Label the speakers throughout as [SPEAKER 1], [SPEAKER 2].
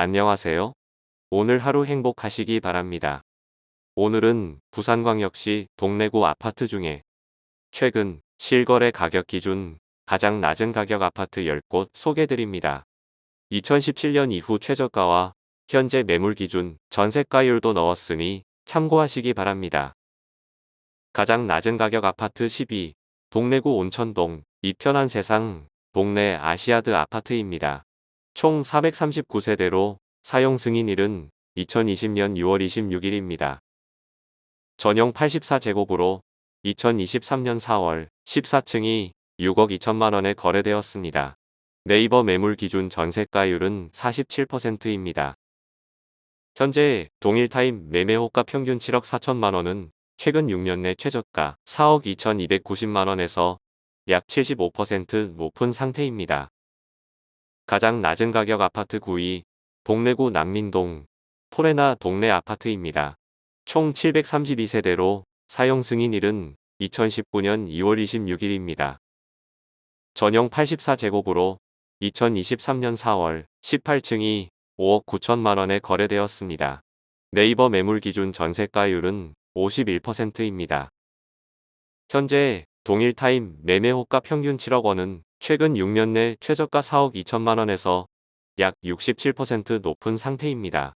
[SPEAKER 1] 안녕하세요. 오늘 하루 행복하시기 바랍니다. 오늘은 부산광역시 동래구 아파트 중에 최근 실거래 가격 기준 가장 낮은 가격 아파트 10곳 소개드립니다. 2017년 이후 최저가와 현재 매물 기준 전세가율도 넣었으니 참고하시기 바랍니다. 가장 낮은 가격 아파트 12 동래구 온천동 이편한 세상 동래 아시아드 아파트입니다. 총 439세대로 사용 승인 일은 2020년 6월 26일입니다. 전용 84제곱으로 2023년 4월 14층이 6억 2천만 원에 거래되었습니다. 네이버 매물 기준 전세가율은 47%입니다. 현재 동일 타임 매매 호가 평균 7억 4천만 원은 최근 6년 내 최저가 4억 2,290만 원에서 약 75% 높은 상태입니다. 가장 낮은 가격 아파트 9위 동래구 남민동 포레나 동래 아파트입니다. 총 732세대로 사용 승인 일은 2019년 2월 26일입니다. 전용 84제곱으로 2023년 4월 18층이 5억 9천만 원에 거래되었습니다. 네이버 매물 기준 전세가율은 51%입니다. 현재 동일 타임 매매 호가 평균 7억 원은 최근 6년 내 최저가 4억 2천만 원에서 약 67% 높은 상태입니다.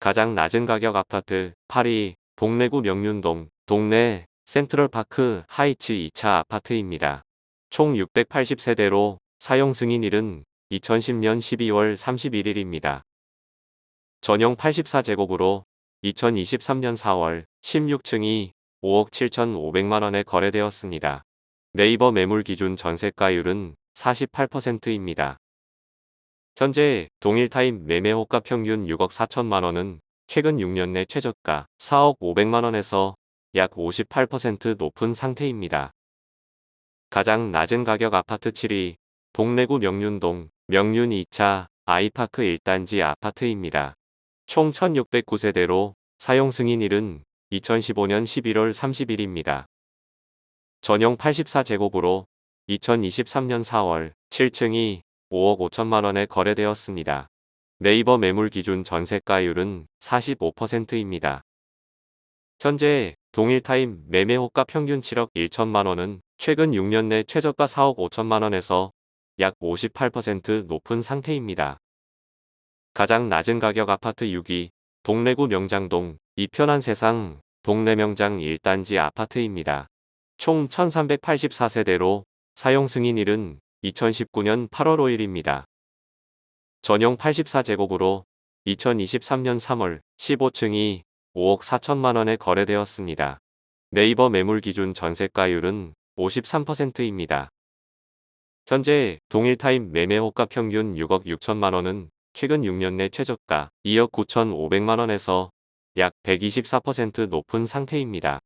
[SPEAKER 1] 가장 낮은 가격 아파트 8위 동래구 명륜동 동래 센트럴파크 하이츠 2차 아파트입니다. 총 680세대로 사용 승인일은 2010년 12월 31일입니다. 전용 84제곱으로 2023년 4월 16층이 5억 7,500만 원에 거래되었습니다. 네이버 매물 기준 전세가율은 48%입니다. 현재 동일 타임 매매 호가 평균 6억 4천만 원은 최근 6년 내 최저가 4억 500만 원에서 약 58% 높은 상태입니다. 가장 낮은 가격 아파트 7위 동래구 명륜동 명륜 2차 아이파크 1단지 아파트입니다. 총 1609세대로 사용 승인 일은 2015년 11월 30일입니다. 전용 84제곱으로 2023년 4월 7층이 5억 5천만 원에 거래되었습니다. 네이버 매물 기준 전세가율은 45%입니다. 현재 동일 타임 매매 호가 평균 7억 1천만 원은 최근 6년 내 최저가 4억 5천만 원에서 약 58% 높은 상태입니다. 가장 낮은 가격 아파트 6위 동래구 명장동 이편한 세상 동래 명장 1단지 아파트입니다. 총 1384세대로 사용 승인일은 2019년 8월 5일입니다. 전용 84제곱으로 2023년 3월 15층이 5억 4천만 원에 거래되었습니다. 네이버 매물 기준 전세가율은 53%입니다. 현재 동일 타임 매매 호가 평균 6억 6천만 원은 최근 6년 내 최저가 2억 9천 5백만 원에서 약 124% 높은 상태입니다.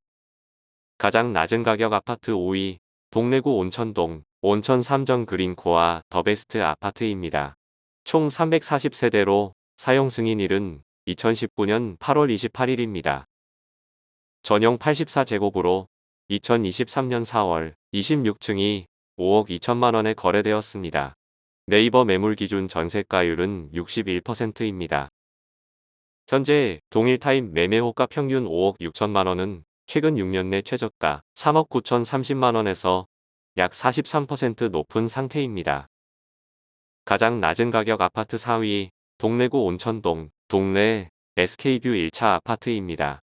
[SPEAKER 1] 가장 낮은 가격 아파트 5위 동래구 온천동 온천 3정 그린코아 더베스트 아파트입니다. 총 340세대로 사용 승인일은 2019년 8월 28일입니다. 전용 84제곱으로 2023년 4월 26층이 5억 2천만 원에 거래되었습니다. 네이버 매물 기준 전세가율은 61%입니다. 현재 동일 타임 매매 호가 평균 5억 6천만 원은 최근 6년 내 최저가 3억 9천 30만 원에서 약 43% 높은 상태입니다. 가장 낮은 가격 아파트 4위 동래구 온천동 동래 SK뷰 1차 아파트입니다.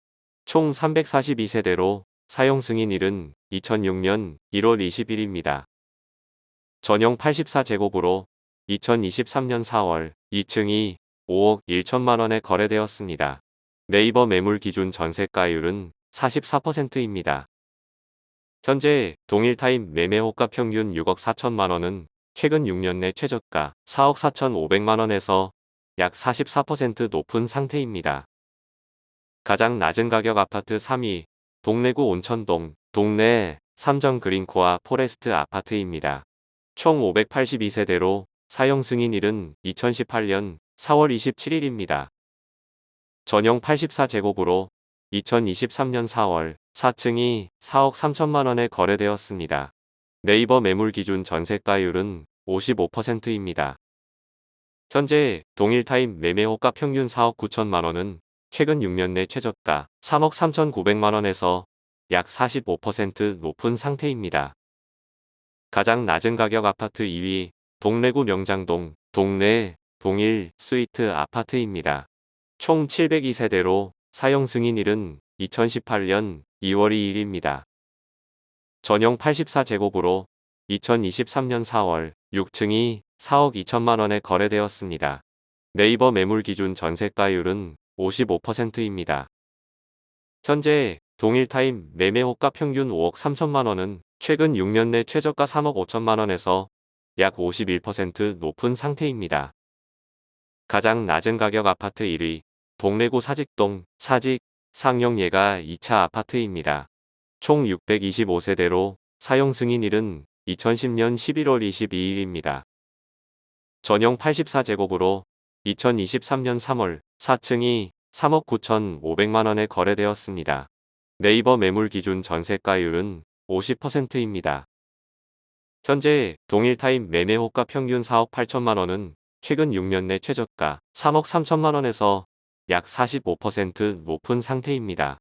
[SPEAKER 1] 총 342세대로 사용 승인일은 2006년 1월 20일입니다. 전용 84제곱으로 2023년 4월 2층이 5억 1천만 원에 거래되었습니다. 네이버 매물 기준 전세가율은 44%입니다. 현재 동일 타임 매매 호가 평균 6억 4천만 원은 최근 6년 내 최저가 4억 4천 5백만 원에서 약 44% 높은 상태입니다. 가장 낮은 가격 아파트 3위 동래구 온천동 동래 삼정 그린코아 포레스트 아파트입니다. 총 582세대로 사용 승인일은 2018년 4월 27일입니다. 전용 84제곱으로 2023년 4월 4층이 4억 3천만 원에 거래되었습니다. 네이버 매물 기준 전세가율은 55%입니다. 현재 동일 타임 매매 호가 평균 4억 9천만 원은 최근 6년 내 최저가 3억 3천9백만 원에서 약 45% 높은 상태입니다. 가장 낮은 가격 아파트 2위 동래구 명장동 동래 동일 스위트 아파트입니다. 총 702세대로 사용 승인일은 2018년 2월 2일입니다. 전용 84제곱으로 2023년 4월 6층이 4억 2천만 원에 거래되었습니다. 네이버 매물 기준 전세가율은 55%입니다. 현재 동일 타임 매매 호가 평균 5억 3천만 원은 최근 6년 내 최저가 3억 5천만 원에서 약 51% 높은 상태입니다. 가장 낮은 가격 아파트 1위 동래구 사직동 사직 상용예가 2차 아파트입니다. 총 625세대로 사용 승인일은 2010년 11월 22일입니다. 전용 84제곱으로 2023년 3월 4층이 3억 9천5백만 원에 거래되었습니다. 네이버 매물 기준 전세가율은 50%입니다. 현재 동일 타임 매매 호가 평균 4억 8천만 원은 최근 6년 내 최저가 3억 3천만 원에서 약 45% 높은 상태입니다.